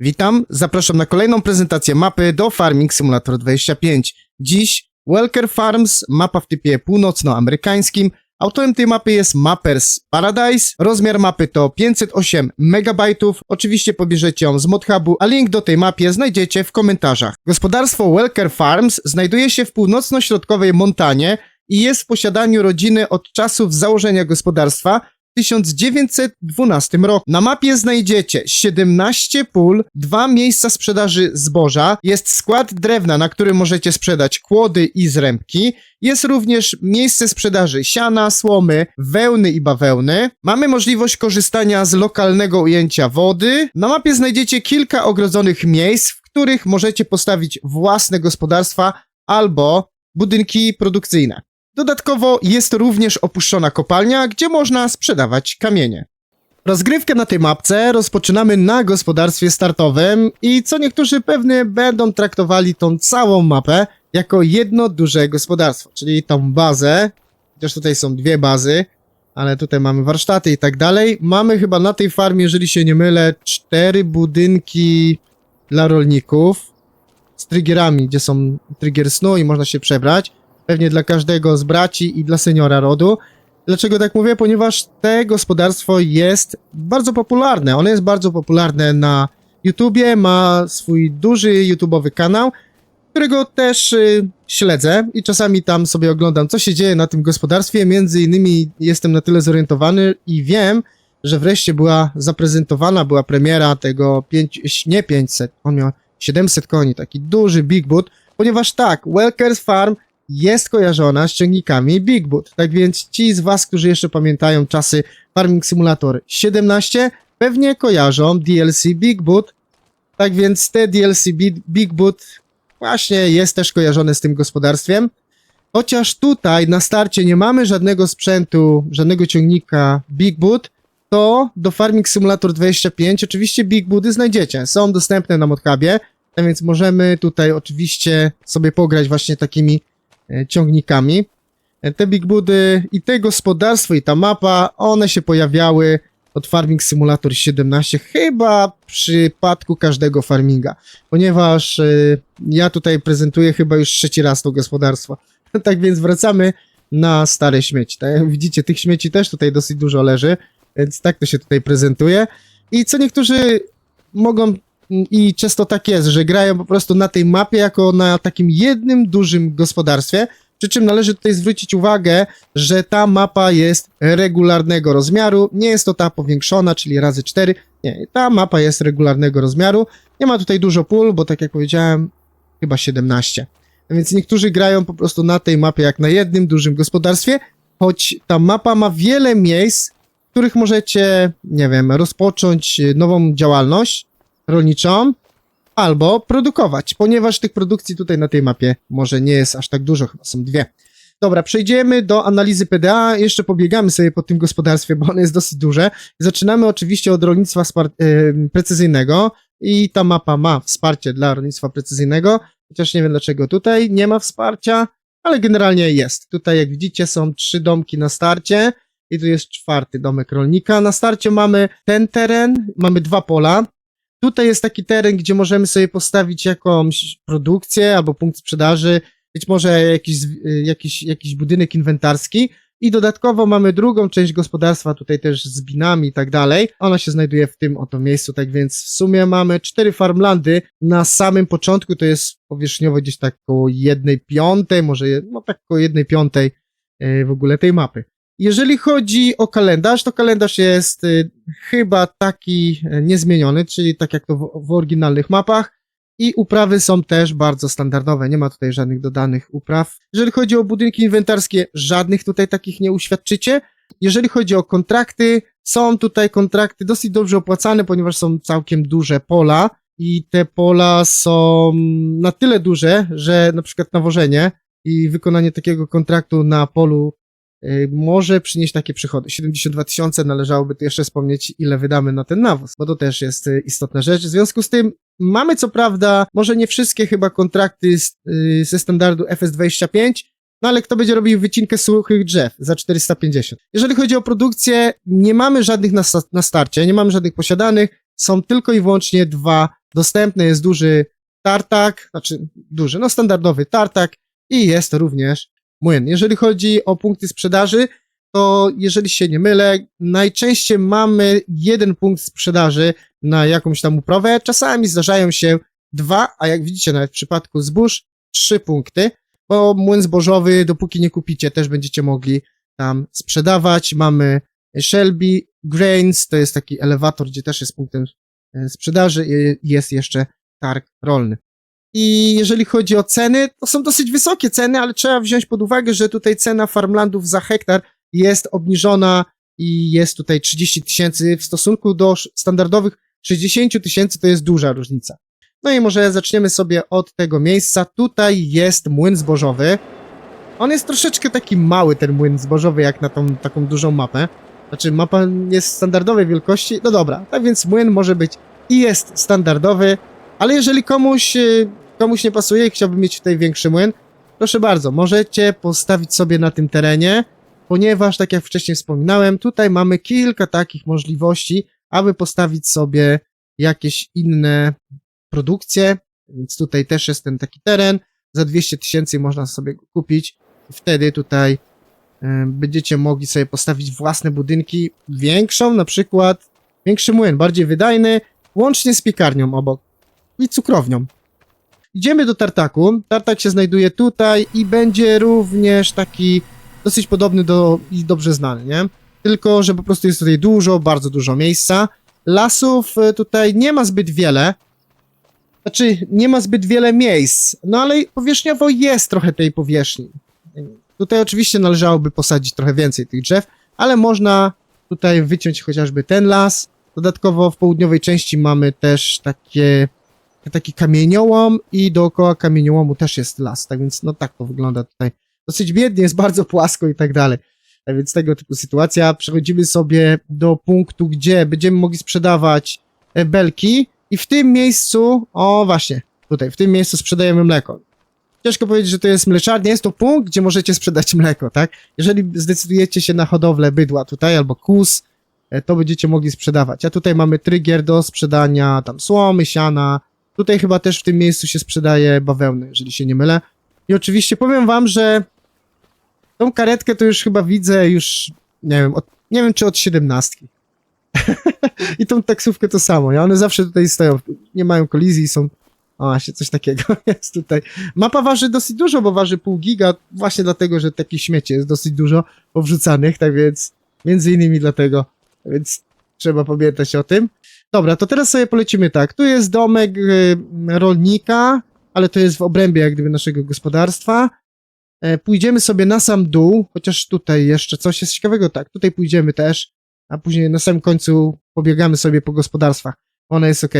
Witam, zapraszam na kolejną prezentację mapy do Farming Simulator 25. Dziś Welker Farms, mapa w typie północnoamerykańskim. Autorem tej mapy jest Mappers Paradise. Rozmiar mapy to 508 MB. Oczywiście pobierzecie ją z ModHubu, a link do tej mapy znajdziecie w komentarzach. Gospodarstwo Welker Farms znajduje się w północno-środkowej Montanie i jest w posiadaniu rodziny od czasów założenia gospodarstwa 1912 roku. Na mapie znajdziecie 17 pól, dwa miejsca sprzedaży zboża, jest skład drewna, na którym możecie sprzedać kłody i zrębki, jest również miejsce sprzedaży siana, słomy, wełny i bawełny. Mamy możliwość korzystania z lokalnego ujęcia wody. Na mapie znajdziecie kilka ogrodzonych miejsc, w których możecie postawić własne gospodarstwa albo budynki produkcyjne. Dodatkowo jest również opuszczona kopalnia, gdzie można sprzedawać kamienie. Rozgrywkę na tej mapce rozpoczynamy na gospodarstwie startowym i co niektórzy pewnie będą traktowali tą całą mapę jako jedno duże gospodarstwo, czyli tą bazę, chociaż tutaj są dwie bazy, ale tutaj mamy warsztaty i tak dalej. Mamy chyba na tej farmie, jeżeli się nie mylę, cztery budynki dla rolników z triggerami, gdzie są trigger snu i można się przebrać pewnie dla każdego z braci i dla seniora rodu. Dlaczego tak mówię? Ponieważ te gospodarstwo jest bardzo popularne. Ono jest bardzo popularne na YouTubie, ma swój duży YouTubeowy kanał, którego też y, śledzę i czasami tam sobie oglądam, co się dzieje na tym gospodarstwie. Między innymi jestem na tyle zorientowany i wiem, że wreszcie była zaprezentowana, była premiera tego 5, nie 500, on miał 700 koni, taki duży Big Boot, ponieważ tak, Welkers Farm jest kojarzona z ciągnikami Big Boot. Tak więc ci z Was, którzy jeszcze pamiętają czasy Farming Simulator 17, pewnie kojarzą DLC Big Boot. Tak więc te DLC Bi- Big Boot właśnie jest też kojarzone z tym gospodarstwem. Chociaż tutaj na starcie nie mamy żadnego sprzętu, żadnego ciągnika Big Boot, to do Farming Simulator 25 oczywiście Big Booty znajdziecie. Są dostępne na Modhubie, tak więc możemy tutaj oczywiście sobie pograć właśnie takimi ciągnikami. E, Te Big Booty i te gospodarstwo i ta mapa, one się pojawiały od Farming Simulator 17 chyba w przypadku każdego farminga, ponieważ e, ja tutaj prezentuję chyba już trzeci raz to gospodarstwo. tak więc wracamy na stare śmieci. Tak widzicie, tych śmieci też tutaj dosyć dużo leży, więc tak to się tutaj prezentuje. I co niektórzy mogą i często tak jest, że grają po prostu na tej mapie jako na takim jednym dużym gospodarstwie. Przy czym należy tutaj zwrócić uwagę, że ta mapa jest regularnego rozmiaru. Nie jest to ta powiększona, czyli razy 4. Nie, ta mapa jest regularnego rozmiaru. Nie ma tutaj dużo pól, bo tak jak powiedziałem, chyba 17. A Więc niektórzy grają po prostu na tej mapie jak na jednym dużym gospodarstwie, choć ta mapa ma wiele miejsc, w których możecie, nie wiem, rozpocząć nową działalność rolniczą albo produkować, ponieważ tych produkcji tutaj na tej mapie może nie jest aż tak dużo, chyba są dwie. Dobra, przejdziemy do analizy PDA. Jeszcze pobiegamy sobie po tym gospodarstwie, bo ono jest dosyć duże. Zaczynamy oczywiście od rolnictwa precyzyjnego i ta mapa ma wsparcie dla rolnictwa precyzyjnego, chociaż nie wiem dlaczego tutaj nie ma wsparcia, ale generalnie jest. Tutaj jak widzicie są trzy domki na starcie i tu jest czwarty domek rolnika. Na starcie mamy ten teren, mamy dwa pola. Tutaj jest taki teren, gdzie możemy sobie postawić jakąś produkcję albo punkt sprzedaży, być może jakiś, jakiś, jakiś budynek inwentarski. I dodatkowo mamy drugą część gospodarstwa, tutaj też z binami i tak dalej. Ona się znajduje w tym oto miejscu, tak więc w sumie mamy cztery farmlandy. Na samym początku to jest powierzchniowo gdzieś tak około jednej piątej, może no tak około jednej piątej y, w ogóle tej mapy. Jeżeli chodzi o kalendarz, to kalendarz jest y, chyba taki y, niezmieniony, czyli tak jak to w, w oryginalnych mapach. I uprawy są też bardzo standardowe, nie ma tutaj żadnych dodanych upraw. Jeżeli chodzi o budynki inwentarskie, żadnych tutaj takich nie uświadczycie. Jeżeli chodzi o kontrakty, są tutaj kontrakty dosyć dobrze opłacane, ponieważ są całkiem duże pola i te pola są na tyle duże, że na przykład nawożenie i wykonanie takiego kontraktu na polu może przynieść takie przychody. 72 tysiące należałoby tu jeszcze wspomnieć, ile wydamy na ten nawóz, bo to też jest y, istotna rzecz. W związku z tym mamy co prawda, może nie wszystkie chyba kontrakty z, y, ze standardu FS25, no ale kto będzie robił wycinkę suchych drzew za 450? Jeżeli chodzi o produkcję, nie mamy żadnych na, na starcie, nie mamy żadnych posiadanych, są tylko i wyłącznie dwa dostępny jest duży tartak, znaczy duży, no standardowy tartak i jest również młyn. Jeżeli chodzi o punkty sprzedaży, to jeżeli się nie mylę, najczęściej mamy jeden punkt sprzedaży na jakąś tam uprawę. Czasami zdarzają się dwa, a jak widzicie nawet w przypadku zbóż, trzy punkty, bo młyn zbożowy, dopóki nie kupicie, też będziecie mogli tam sprzedawać. Mamy Shelby Grains, to jest taki elewator, gdzie też jest punktem e, sprzedaży i jest jeszcze targ rolny. I jeżeli chodzi o ceny, to są dosyć wysokie ceny, ale trzeba wziąć pod uwagę, że tutaj cena farmlandów za hektar jest obniżona i jest tutaj 30 tysięcy w stosunku do standardowych 60 tysięcy, to jest duża różnica. No i może zaczniemy sobie od tego miejsca. Tutaj jest młyn zbożowy. On jest troszeczkę taki mały, ten młyn zbożowy, jak na tą taką dużą mapę. Znaczy, mapa jest standardowej wielkości. No dobra, tak więc młyn może być i jest standardowy, ale jeżeli komuś, y, komuś nie pasuje i chciałby mieć tutaj większy młyn, proszę bardzo, możecie postawić sobie na tym terenie, ponieważ, tak jak wcześniej wspominałem, tutaj mamy kilka takich możliwości, aby postawić sobie jakieś inne produkcje, więc tutaj też jest ten taki teren, za 200 tysięcy można sobie go kupić wtedy tutaj y, będziecie mogli sobie postawić własne budynki, większą na przykład, większy młyn, bardziej wydajny, łącznie z piekarnią obok i cukrownią. Idziemy do tartaku. Tartak się znajduje tutaj i będzie również taki dosyć podobny do i dobrze znany, nie? Tylko, że po prostu jest tutaj dużo, bardzo dużo miejsca. Lasów e, tutaj nie ma zbyt wiele. Znaczy, nie ma zbyt wiele miejsc, no ale powierzchniowo jest trochę tej powierzchni. Tutaj oczywiście należałoby posadzić trochę więcej tych drzew, ale można tutaj wyciąć chociażby ten las. Dodatkowo w południowej części mamy też takie, taki kamieniołom i dookoła kamieniołomu też jest las, tak więc no tak to wygląda tutaj. Dosyć biednie, jest bardzo płasko i tak dalej. A więc tego typu sytuacja. Przechodzimy sobie do punktu, gdzie będziemy mogli sprzedawać e, belki i w tym miejscu, o właśnie, tutaj, w tym miejscu sprzedajemy mleko. Ciężko powiedzieć, że to jest mleczarnia, jest to punkt, gdzie możecie sprzedać mleko, tak? Jeżeli zdecydujecie się na hodowlę bydła tutaj albo kus, e, to będziecie mogli sprzedawać. A tutaj mamy trygier do sprzedania tam słomy, siana. Tutaj chyba też w tym miejscu się sprzedaje bawełny, jeżeli się nie mylę. I oczywiście powiem wam, że tą karetkę to już chyba widzę już, nie wiem, od, nie wiem czy od siedemnastki. I tą taksówkę to samo, nie? One zawsze tutaj stoją, nie mają kolizji, są... O, właśnie coś takiego jest tutaj. Mapa waży dosyć dużo, bo waży pół giga, właśnie dlatego, że takich śmieci jest dosyć dużo powrzucanych, tak więc między innymi dlatego, więc trzeba pamiętać o tym. Dobra, to teraz sobie polecimy tak. Tu jest domek y, rolnika, ale to jest w obrębie jak gdyby naszego gospodarstwa. E, pójdziemy sobie na sam dół, chociaż tutaj jeszcze coś jest ciekawego. Tak, tutaj pójdziemy też, a później na samym końcu pobiegamy sobie po gospodarstwach. Ona jest ok.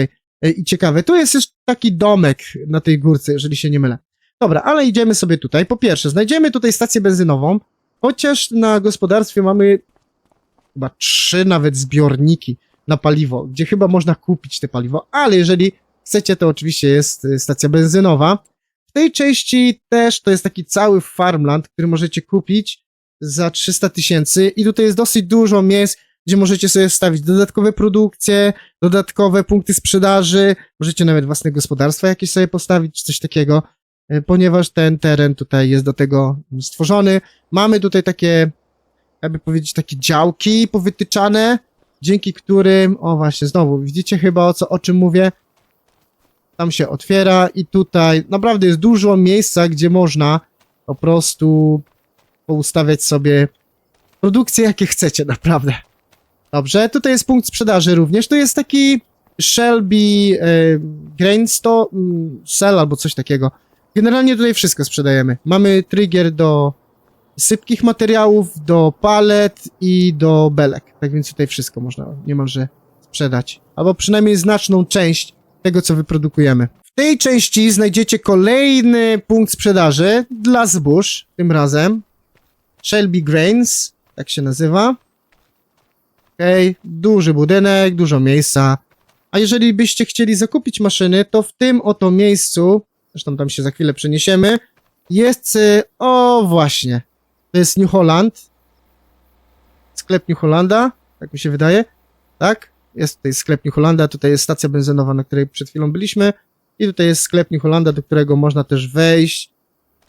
I ciekawe. Tu jest jeszcze taki domek na tej górce, jeżeli się nie mylę. Dobra, ale idziemy sobie tutaj. Po pierwsze, znajdziemy tutaj stację benzynową, chociaż na gospodarstwie mamy chyba trzy nawet zbiorniki na paliwo, gdzie chyba można kupić te paliwo, ale jeżeli chcecie, to oczywiście jest y, stacja benzynowa. W tej części też to jest taki cały farmland, który możecie kupić za 300 tysięcy i tutaj jest dosyć dużo miejsc, gdzie możecie sobie wstawić dodatkowe produkcje, dodatkowe punkty sprzedaży, możecie nawet własne gospodarstwa jakieś sobie postawić, czy coś takiego, y, ponieważ ten teren tutaj jest do tego stworzony. Mamy tutaj takie, jakby powiedzieć, takie działki powytyczane, dzięki którym, o właśnie, znowu, widzicie chyba o co, o czym mówię? Tam się otwiera i tutaj naprawdę jest dużo miejsca, gdzie można po prostu poustawiać sobie produkcje, jakie chcecie, naprawdę. Dobrze, tutaj jest punkt sprzedaży również. Tu jest taki Shelby e, Grainsto mm, Cell albo coś takiego. Generalnie tutaj wszystko sprzedajemy. Mamy trigger do sypkich materiałów, do palet i do belek. Tak więc tutaj wszystko można niemalże sprzedać. Albo przynajmniej znaczną część tego, co wyprodukujemy. W tej części znajdziecie kolejny punkt sprzedaży dla zbóż, tym razem. Shelby Grains, tak się nazywa. Okej, duży budynek, dużo miejsca. A jeżeli byście chcieli zakupić maszyny, to w tym oto miejscu, zresztą tam się za chwilę przeniesiemy, jest, y, o właśnie, to jest New Holland. Sklep New Hollanda, tak mi się wydaje, tak? jest tutaj sklep New Hollanda, tutaj jest stacja benzynowa, na której przed chwilą byliśmy i tutaj jest sklep New Hollanda, do którego można też wejść.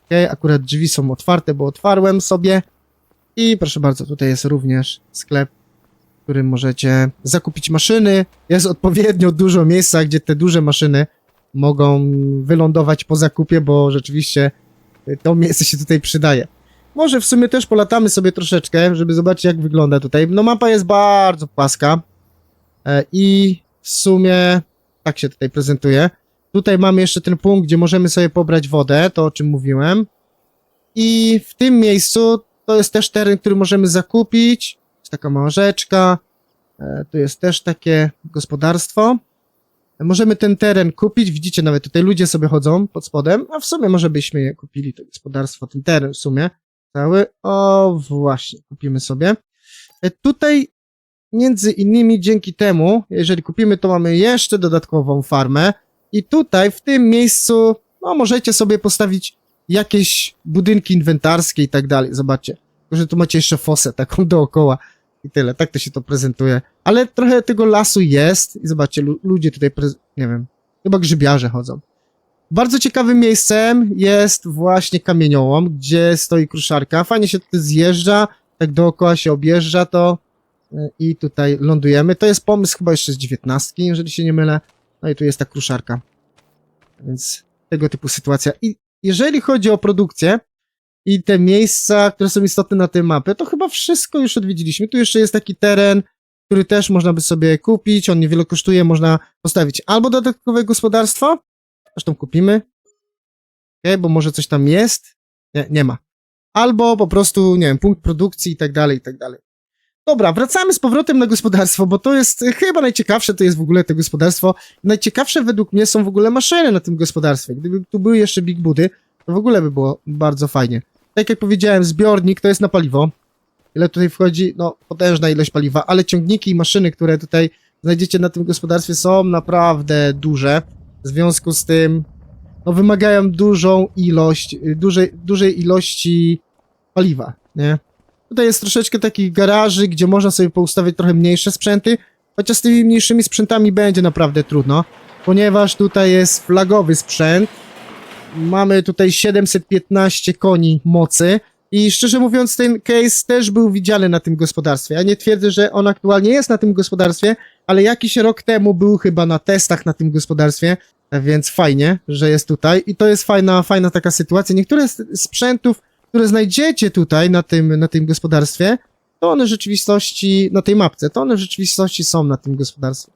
Okay, akurat drzwi są otwarte, bo otwarłem sobie. I proszę bardzo, tutaj jest również sklep, w którym możecie zakupić maszyny. Jest odpowiednio dużo miejsca, gdzie te duże maszyny mogą wylądować po zakupie, bo rzeczywiście to miejsce się tutaj przydaje. Może w sumie też polatamy sobie troszeczkę, żeby zobaczyć jak wygląda tutaj. No mapa jest bardzo płaska e, i w sumie tak się tutaj prezentuje. Tutaj mamy jeszcze ten punkt, gdzie możemy sobie pobrać wodę, to o czym mówiłem. I w tym miejscu to jest też teren, który możemy zakupić. Jest taka mała rzeczka. E, Tu jest też takie gospodarstwo. Możemy ten teren kupić. Widzicie, nawet tutaj ludzie sobie chodzą pod spodem, a w sumie może byśmy kupili, to gospodarstwo, ten teren w sumie. Cały. O, właśnie, kupimy sobie. E, Tutaj między innymi dzięki temu, jeżeli kupimy, to mamy jeszcze dodatkową farmę. I tutaj, w tym miejscu, no możecie sobie postawić jakieś budynki inwentarskie i tak dalej. Zobaczcie. Że tu macie jeszcze fosę taką dookoła i tyle. Tak to się to prezentuje. Ale trochę tego lasu jest i zobaczcie, lu- ludzie tutaj, nie wiem, chyba grzybiarze chodzą. Bardzo ciekawym miejscem jest właśnie kamieniołom, gdzie stoi kruszarka. Fajnie się tutaj zjeżdża, tak dookoła się objeżdża to y, i tutaj lądujemy. To jest pomysł chyba jeszcze z dziewiętnastki, jeżeli się nie mylę. No i tu jest ta kruszarka. Więc tego typu sytuacja. I jeżeli chodzi o produkcję i te miejsca, które są istotne na tej mapie, to chyba wszystko już odwiedziliśmy. Tu jeszcze jest taki teren, który też można by sobie kupić. On niewiele kosztuje, można postawić albo dodatkowe gospodarstwo, zresztą kupimy, okay, bo może coś tam jest. Nie, nie ma. Albo po prostu, nie wiem, punkt produkcji i tak dalej, i tak dalej. Dobra, wracamy z powrotem na gospodarstwo, bo to jest e, chyba najciekawsze, to jest w ogóle to gospodarstwo. Najciekawsze według mnie są w ogóle maszyny na tym gospodarstwie. Gdyby tu były jeszcze Big Budy, to w ogóle by było bardzo fajnie. Tak jak powiedziałem, zbiornik to jest na paliwo. Ile tutaj wchodzi? No, potężna ilość paliwa, ale ciągniki i maszyny, które tutaj znajdziecie na tym gospodarstwie są naprawdę duże. W związku z tym, no, wymagają dużą ilość, y, dużej, dużej ilości paliwa, nie? Tutaj jest troszeczkę takich garaży, gdzie można sobie poustawiać trochę mniejsze sprzęty, chociaż z tymi mniejszymi sprzętami będzie naprawdę trudno, ponieważ tutaj jest flagowy sprzęt. Mamy tutaj 715 koni mocy i szczerze mówiąc ten case też był widziany na tym gospodarstwie. Ja nie twierdzę, że on aktualnie jest na tym gospodarstwie, ale jakiś rok temu był chyba na testach na tym gospodarstwie, więc fajnie, że jest tutaj i to jest fajna, fajna taka sytuacja. Niektóre z sprzętów które znajdziecie tutaj na tym, na tym gospodarstwie, to one w rzeczywistości, na tej mapce, to one w rzeczywistości są na tym gospodarstwie.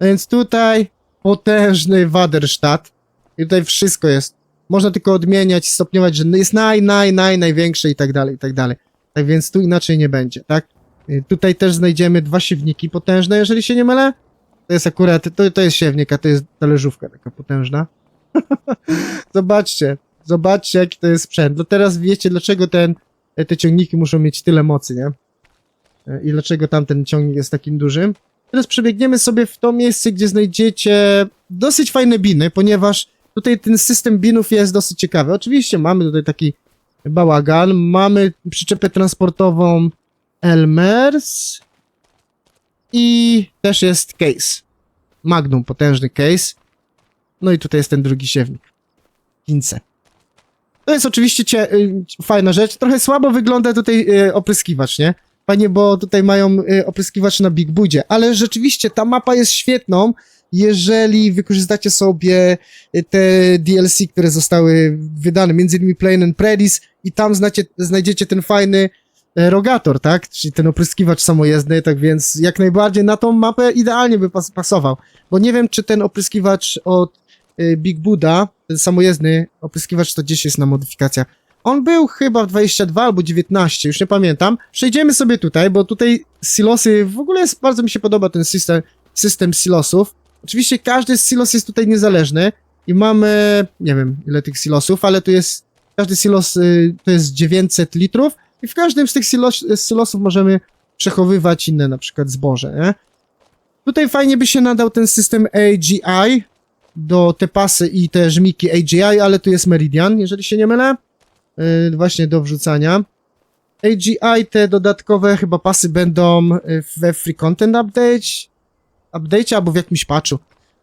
Więc tutaj potężny Waderstadt i tutaj wszystko jest. Można tylko odmieniać, stopniować, że jest naj, naj, naj, największe i tak dalej, i tak dalej. Tak więc tu inaczej nie będzie, tak? Y, Tutaj też znajdziemy dwa siewniki potężne, jeżeli się nie mylę. To jest akurat, to, to jest siewnik, a to jest talerzówka taka potężna. Zobaczcie, Zobaczcie, jaki to jest sprzęt. No teraz wiecie, dlaczego ten, te ciągniki muszą mieć tyle mocy, nie? E, I dlaczego tamten ciągnik jest takim dużym. Teraz przebiegniemy sobie w to miejsce, gdzie znajdziecie dosyć fajne biny, ponieważ tutaj ten system binów jest dosyć ciekawy. Oczywiście mamy tutaj taki bałagan, mamy przyczepę transportową Elmers i też jest case. Magnum, potężny case. No i tutaj jest ten drugi siewnik. Kince. To jest oczywiście cie, y, fajna rzecz. Trochę słabo wygląda tutaj y, opryskiwacz, nie? Fajnie, bo tutaj mają y, opryskiwacz na Big Budzie, ale rzeczywiście ta mapa jest świetną, jeżeli wykorzystacie sobie y, te DLC, które zostały wydane, między innymi Plain and Predis i tam znacie, znajdziecie ten fajny e, rogator, tak? Czyli ten opryskiwacz samojezdny, tak więc jak najbardziej na tą mapę idealnie by pas pasował. Bo nie wiem, czy ten opryskiwacz od y, Big Buda, ten samojezdny opryskiwacz to gdzieś jest na modyfikacja. On był chyba w 22 albo 19, już nie pamiętam. Przejdziemy sobie tutaj, bo tutaj silosy, w ogóle jest, bardzo mi się podoba ten system, system silosów. Oczywiście każdy silos jest tutaj niezależny i mamy, nie wiem ile tych silosów, ale tu jest, każdy silos y, to jest 900 litrów i w każdym z tych silos, silosów możemy przechowywać inne na przykład zboże, nie? Tutaj fajnie by się nadał ten system AGI do te pasy i te żmiki AGI, ale tu jest Meridian, jeżeli się nie mylę. Yy, właśnie do wrzucania. AGI te dodatkowe chyba pasy będą y, we Free Content Update. Update'cie albo w jakimś patchu.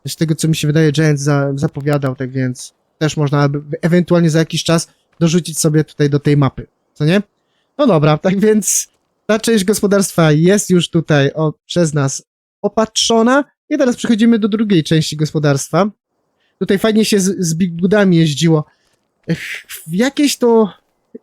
Z tego, co mi się wydaje, Giant za, zapowiadał, tak więc też można ewentualnie za jakiś czas dorzucić sobie tutaj do tej mapy, co nie? No dobra, tak więc ta część gospodarstwa jest już tutaj o, przez nas opatrzona i teraz przechodzimy do drugiej części gospodarstwa. Tutaj fajnie się z, z Big Budami jeździło. W jakiejś to,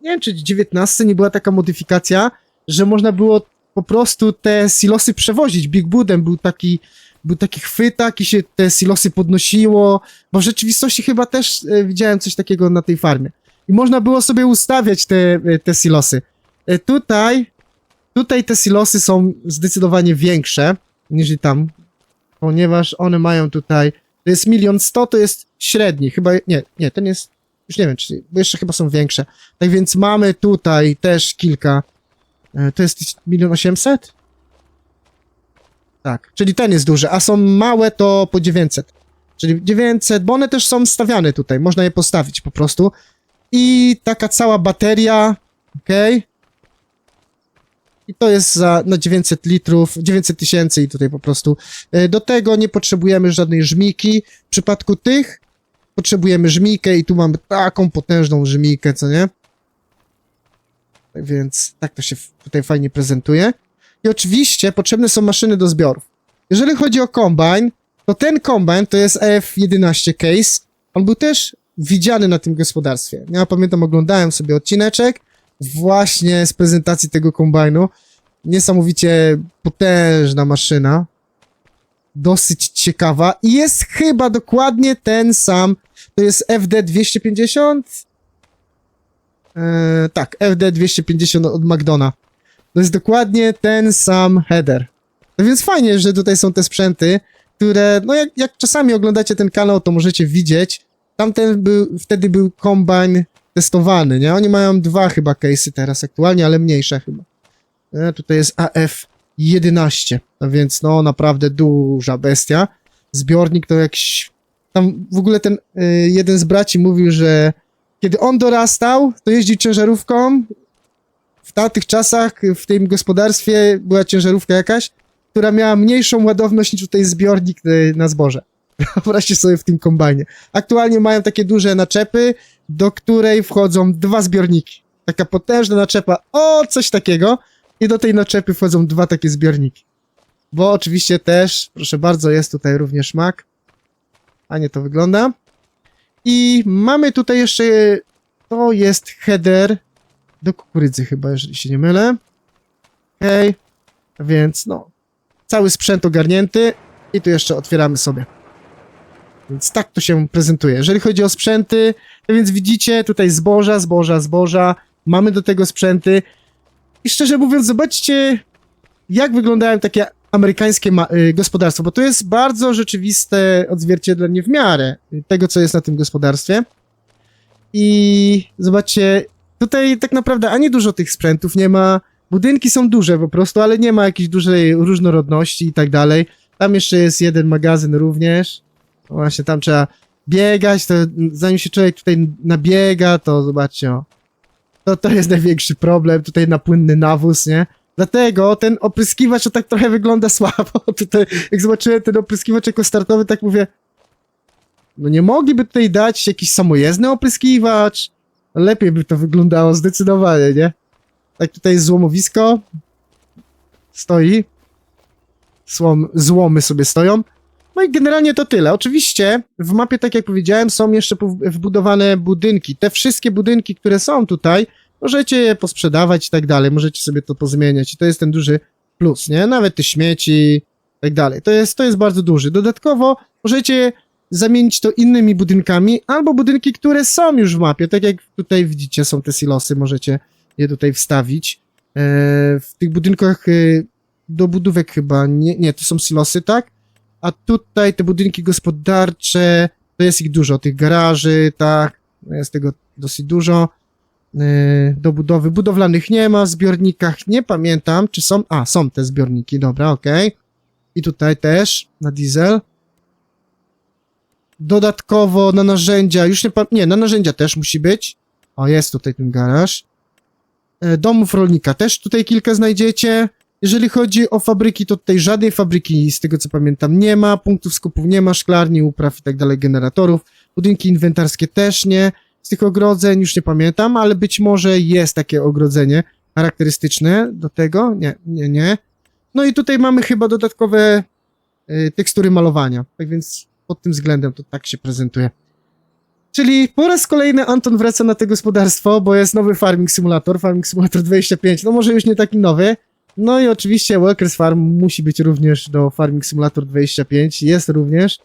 nie wiem czy 19 nie była taka modyfikacja, że można było po prostu te silosy przewozić. Big Budem był taki, był taki chwytak i się te silosy podnosiło, bo w rzeczywistości chyba też e, widziałem coś takiego na tej farmie. I można było sobie ustawiać te, e, te silosy. E, Tutaj, tutaj te silosy są zdecydowanie większe niż tam, ponieważ one mają tutaj, to jest milion sto, to jest średni, chyba, nie, nie, ten jest, już nie wiem, czy, bo jeszcze chyba są większe. Tak więc mamy tutaj też kilka, to jest milion osiemset? Tak, czyli ten jest duży, a są małe to po 900. Czyli 900, bo one też są stawiane tutaj, można je postawić po prostu. I taka cała bateria, okej. I to jest za na 900 litrów, 900 tysięcy i tutaj po prostu. e, Do tego nie potrzebujemy żadnej żmiki. W przypadku tych potrzebujemy żmikę i tu mamy taką potężną żmikę, co nie? Więc tak to się tutaj fajnie prezentuje. I oczywiście potrzebne są maszyny do zbiorów. Jeżeli chodzi o kombine, to ten kombine to jest EF11 case. On był też widziany na tym gospodarstwie. Ja pamiętam, oglądałem sobie odcineczek właśnie z prezentacji tego kombajnu. Niesamowicie potężna maszyna. Dosyć ciekawa. I jest chyba dokładnie ten sam. To jest FD250? Eee, tak, FD250 od McDona. To jest dokładnie ten sam header. No więc fajnie, że tutaj są te sprzęty, które, no jak, jak czasami oglądacie ten kanał, to możecie widzieć. Tamten był, wtedy był kombine testowany, nie? Oni mają dwa chyba case'y teraz aktualnie, ale mniejsze chyba. E, tutaj jest AF11, a więc no naprawdę duża bestia. Zbiornik to jakiś... Tam w ogóle ten y, jeden z braci mówił, że kiedy on dorastał, to jeździł ciężarówką. W tamtych czasach w tym gospodarstwie była ciężarówka jakaś, która miała mniejszą ładowność niż tutaj zbiornik y, na zboże. Wyobraźcie sobie w tym kombajnie. Aktualnie mają takie duże naczepy, do której wchodzą dwa zbiorniki. Taka potężna naczepa, o, coś takiego. I do tej naczepy wchodzą dwa takie zbiorniki. Bo oczywiście też, proszę bardzo, jest tutaj również mak. A nie to wygląda. I mamy tutaj jeszcze, to jest header do kukurydzy chyba, jeżeli się nie mylę. Okej, więc no, cały sprzęt ogarnięty i tu jeszcze otwieramy sobie. Więc tak to się prezentuje. Jeżeli chodzi o sprzęty, to więc widzicie tutaj zboża, zboża, zboża. Mamy do tego sprzęty. I szczerze mówiąc, zobaczcie, jak wyglądają takie amerykańskie y, gospodarstwa, bo to jest bardzo rzeczywiste odzwierciedlenie w miarę tego, co jest na tym gospodarstwie. I zobaczcie, tutaj tak naprawdę ani dużo tych sprzętów nie ma. Budynki są duże po prostu, ale nie ma jakiejś dużej różnorodności i tak dalej. Tam jeszcze jest jeden magazyn również. Właśnie tam trzeba biegać, to zanim się człowiek tutaj nabiega, to zobaczcie, o, to, to jest największy problem, tutaj na płynny nawóz, nie? Dlatego ten opryskiwacz to tak trochę wygląda słabo. Tutaj, jak zobaczyłem ten opryskiwacz jako startowy, tak mówię, no nie mogliby tutaj dać jakiś samojezdny opryskiwacz? Lepiej by to wyglądało, zdecydowanie, nie? Tak tutaj jest złomowisko. Stoi. Słom, złomy sobie stoją. No i generalnie to tyle. Oczywiście w mapie, tak jak powiedziałem, są jeszcze wbudowane budynki. Te wszystkie budynki, które są tutaj, możecie je posprzedawać i tak dalej. Możecie sobie to pozmieniać i to jest ten duży plus, nie? Nawet te śmieci i tak dalej. To jest, to jest bardzo duży. Dodatkowo możecie zamienić to innymi budynkami albo budynki, które są już w mapie. Tak jak tutaj widzicie, są te silosy, możecie je tutaj wstawić. E, w tych budynkach e, do budówek chyba nie, nie, to są silosy, tak? A tutaj te budynki gospodarcze, to jest ich dużo, tych garaży, tak, jest tego dosyć dużo. Yy, Do budowy budowlanych nie ma, w zbiornikach nie pamiętam, czy są, a, są te zbiorniki, dobra, okej. I tutaj też, na diesel. Dodatkowo na narzędzia, już nie pa- nie, na narzędzia też musi być. O, jest tutaj ten garaż. E, Domów rolnika też tutaj kilka znajdziecie. Jeżeli chodzi o fabryki, to tutaj żadnej fabryki, z tego co pamiętam, nie ma, punktów skupów nie ma, szklarni, upraw i tak dalej, generatorów. Budynki inwentarskie też nie. Z tych ogrodzeń już nie pamiętam, ale być może jest takie ogrodzenie charakterystyczne do tego. Nie, nie, nie. No i tutaj mamy chyba dodatkowe y, tekstury malowania. Tak więc pod tym względem to tak się prezentuje. Czyli po raz kolejny Anton wraca na to gospodarstwo, bo jest nowy Farming Simulator, Farming Simulator 25, no może już nie taki nowy. No i oczywiście Workers Farm musi być również do Farming Simulator 25, jest również.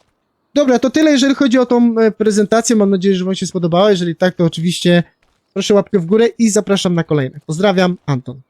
Dobra, to tyle jeżeli chodzi o tą e, prezentację, mam nadzieję, że wam się spodobała, jeżeli tak, to oczywiście proszę łapkę w górę i zapraszam na kolejne. Pozdrawiam, Anton.